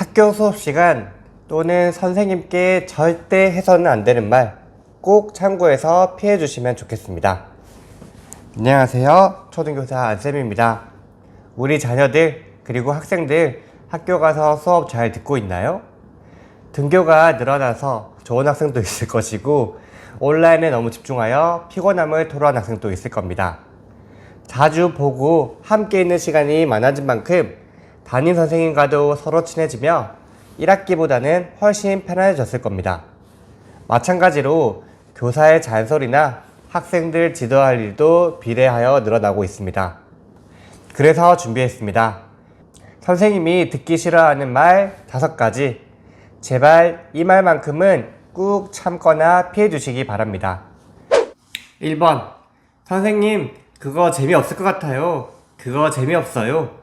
학교 수업 시간 또는 선생님께 절대 해서는 안 되는 말 꼭 참고해서 피해 주시면 좋겠습니다. 안녕하세요. 초등교사 안쌤입니다. 우리 자녀들 그리고 학생들 학교 가서 수업 잘 듣고 있나요? 등교가 늘어나서 좋은 학생도 있을 것이고 온라인에 너무 집중하여 피곤함을 토로한 학생도 있을 겁니다. 자주 보고 함께 있는 시간이 많아진 만큼 담임 선생님과도 서로 친해지며 1학기보다는 훨씬 편안해졌을 겁니다. 마찬가지로 교사의 잔소리나 학생들 지도할 일도 비례하여 늘어나고 있습니다. 그래서 준비했습니다. 선생님이 듣기 싫어하는 말 다섯 가지. 제발 이 말만큼은 꾹 참거나 피해 주시기 바랍니다. 1번. 선생님, 그거 재미없을 것 같아요. 그거 재미없어요.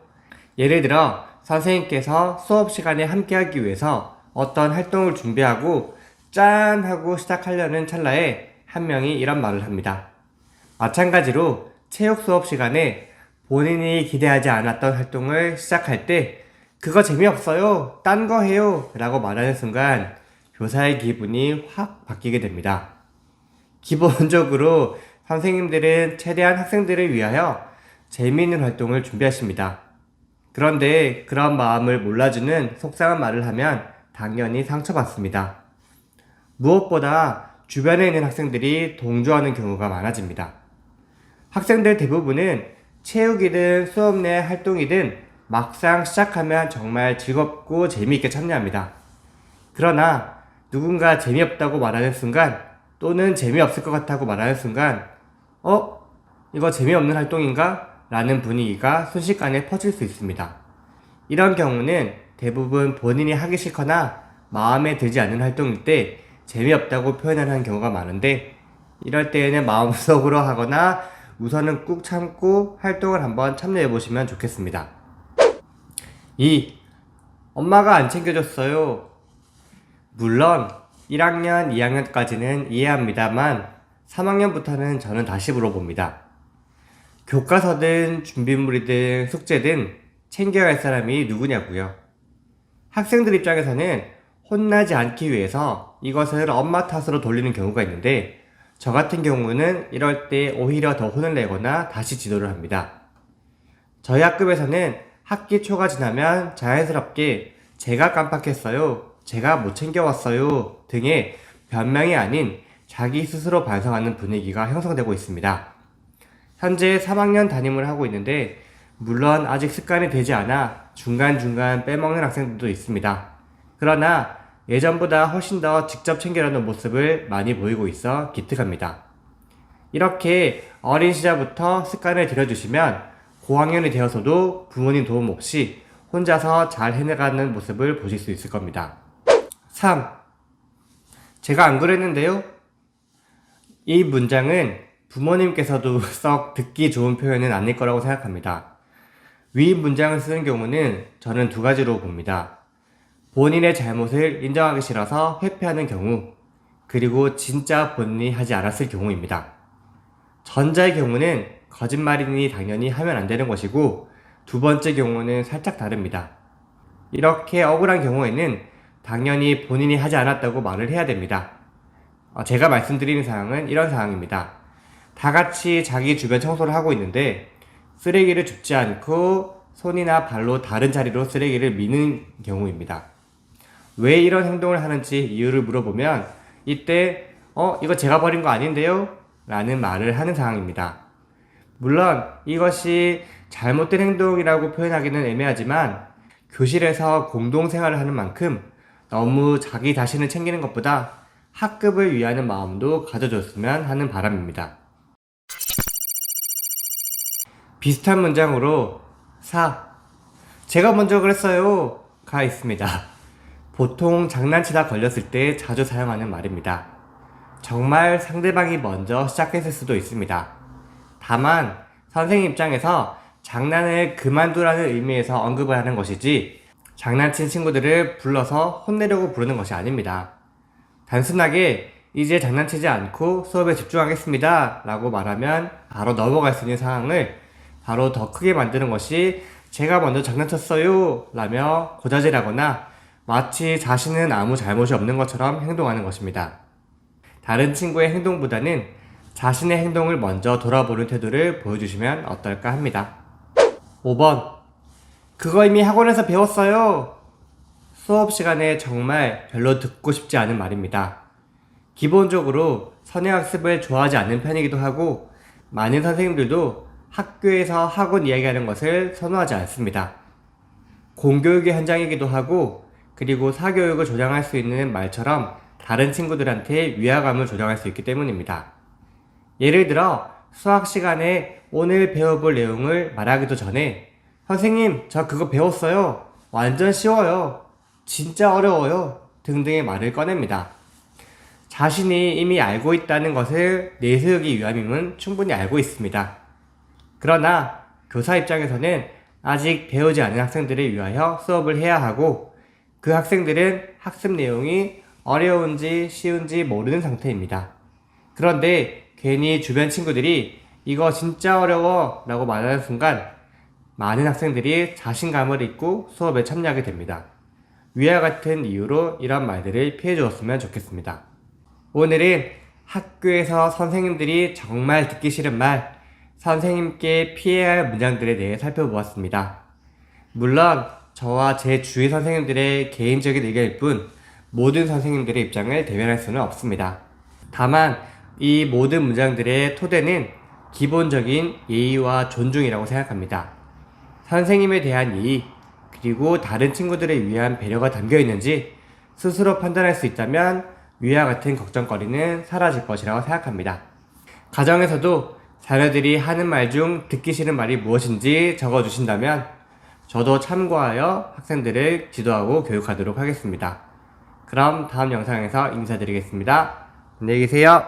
예를 들어, 선생님께서 수업 시간에 함께 하기 위해서 어떤 활동을 준비하고 짠! 하고 시작하려는 찰나에 한 명이 이런 말을 합니다. 마찬가지로 체육 수업 시간에 본인이 기대하지 않았던 활동을 시작할 때 그거 재미없어요. 딴 거 해요. 라고 말하는 순간 교사의 기분이 확 바뀌게 됩니다. 기본적으로 선생님들은 최대한 학생들을 위하여 재미있는 활동을 준비하십니다. 그런데 그런 마음을 몰라주는 속상한 말을 하면 당연히 상처받습니다. 무엇보다 주변에 있는 학생들이 동조하는 경우가 많아집니다. 학생들 대부분은 체육이든 수업 내 활동이든 막상 시작하면 정말 즐겁고 재미있게 참여합니다. 그러나 누군가 재미없다고 말하는 순간 또는 재미없을 것 같다고 말하는 순간 어? 이거 재미없는 활동인가? 라는 분위기가 순식간에 퍼질 수 있습니다. 이런 경우는 대부분 본인이 하기 싫거나 마음에 들지 않는 활동일 때 재미없다고 표현하는 경우가 많은데 이럴 때에는 마음속으로 하거나 우선은 꾹 참고 활동을 한번 참여해 보시면 좋겠습니다. 2. 엄마가 안 챙겨줬어요. 물론 1학년, 2학년까지는 이해합니다만 3학년부터는 저는 다시 물어봅니다. 교과서든 준비물이든 숙제든 챙겨야 할 사람이 누구냐고요. 학생들 입장에서는 혼나지 않기 위해서 이것을 엄마 탓으로 돌리는 경우가 있는데 저 같은 경우는 이럴 때 오히려 더 혼을 내거나 다시 지도를 합니다. 저희 학급에서는 학기 초가 지나면 자연스럽게 제가 깜빡했어요, 제가 못 챙겨왔어요 등의 변명이 아닌 자기 스스로 반성하는 분위기가 형성되고 있습니다. 현재 3학년 담임을 하고 있는데 물론 아직 습관이 되지 않아 중간중간 빼먹는 학생들도 있습니다. 그러나 예전보다 훨씬 더 직접 챙겨라는 모습을 많이 보이고 있어 기특합니다. 이렇게 어린 시절부터 습관을 들여주시면 고학년이 되어서도 부모님 도움 없이 혼자서 잘 해나가는 모습을 보실 수 있을 겁니다. 3. 제가 안 그랬는데요? 이 문장은 부모님께서도 썩 듣기 좋은 표현은 아닐 거라고 생각합니다. 위 문장을 쓰는 경우는 저는 두 가지로 봅니다. 본인의 잘못을 인정하기 싫어서 회피하는 경우, 그리고 진짜 본인이 하지 않았을 경우입니다. 전자의 경우는 거짓말이니 당연히 하면 안 되는 것이고, 두 번째 경우는 살짝 다릅니다. 이렇게 억울한 경우에는 당연히 본인이 하지 않았다고 말을 해야 됩니다. 어, 제가 말씀드리는 사항은 이런 사항입니다. 다 같이 자기 주변 청소를 하고 있는데 쓰레기를 줍지 않고 손이나 발로 다른 자리로 쓰레기를 미는 경우입니다. 왜 이런 행동을 하는지 이유를 물어보면 이때 어 이거 제가 버린 거 아닌데요? 라는 말을 하는 상황입니다. 물론 이것이 잘못된 행동이라고 표현하기는 애매하지만 교실에서 공동생활을 하는 만큼 너무 자기 자신을 챙기는 것보다 학급을 위하는 마음도 가져줬으면 하는 바람입니다. 비슷한 문장으로 4. 제가 먼저 그랬어요. 가 있습니다. 보통 장난치다 걸렸을 때 자주 사용하는 말입니다. 정말 상대방이 먼저 시작했을 수도 있습니다. 다만, 선생님 입장에서 장난을 그만두라는 의미에서 언급을 하는 것이지, 장난친 친구들을 불러서 혼내려고 부르는 것이 아닙니다. 단순하게 이제 장난치지 않고 수업에 집중하겠습니다. 라고 말하면 바로 넘어갈 수 있는 상황을 바로 더 크게 만드는 것이 제가 먼저 장난쳤어요. 라며 고자질하거나 마치 자신은 아무 잘못이 없는 것처럼 행동하는 것입니다. 다른 친구의 행동보다는 자신의 행동을 먼저 돌아보는 태도를 보여주시면 어떨까 합니다. 5번. 그거 이미 학원에서 배웠어요. 수업 시간에 정말 별로 듣고 싶지 않은 말입니다. 기본적으로 선행학습을 좋아하지 않는 편이기도 하고 많은 선생님들도 학교에서 학원 이야기하는 것을 선호하지 않습니다. 공교육의 현장이기도 하고 그리고 사교육을 조장할 수 있는 말처럼 다른 친구들한테 위화감을 조장할 수 있기 때문입니다. 예를 들어 수학 시간에 오늘 배워볼 내용을 말하기도 전에 선생님 저 그거 배웠어요. 완전 쉬워요. 진짜 어려워요. 등등의 말을 꺼냅니다. 자신이 이미 알고 있다는 것을 내세우기 위함임은 충분히 알고 있습니다. 그러나 교사 입장에서는 아직 배우지 않은 학생들을 위하여 수업을 해야 하고 그 학생들은 학습 내용이 어려운지 쉬운지 모르는 상태입니다. 그런데 괜히 주변 친구들이 이거 진짜 어려워 라고 말하는 순간 많은 학생들이 자신감을 잃고 수업에 참여하게 됩니다. 위와 같은 이유로 이런 말들을 피해 주었으면 좋겠습니다. 오늘은 학교에서 선생님들이 정말 듣기 싫은 말, 선생님께 피해야 할 문장들에 대해 살펴보았습니다. 물론 저와 제 주위 선생님들의 개인적인 의견일 뿐 모든 선생님들의 입장을 대변할 수는 없습니다. 다만 이 모든 문장들의 토대는 기본적인 예의와 존중이라고 생각합니다. 선생님에 대한 예의, 그리고 다른 친구들을 위한 배려가 담겨 있는지 스스로 판단할 수 있다면 위와 같은 걱정거리는 사라질 것이라고 생각합니다. 가정에서도 자녀들이 하는 말 중 듣기 싫은 말이 무엇인지 적어 주신다면 저도 참고하여 학생들을 지도하고 교육하도록 하겠습니다. 그럼 다음 영상에서 인사드리겠습니다. 안녕히 계세요.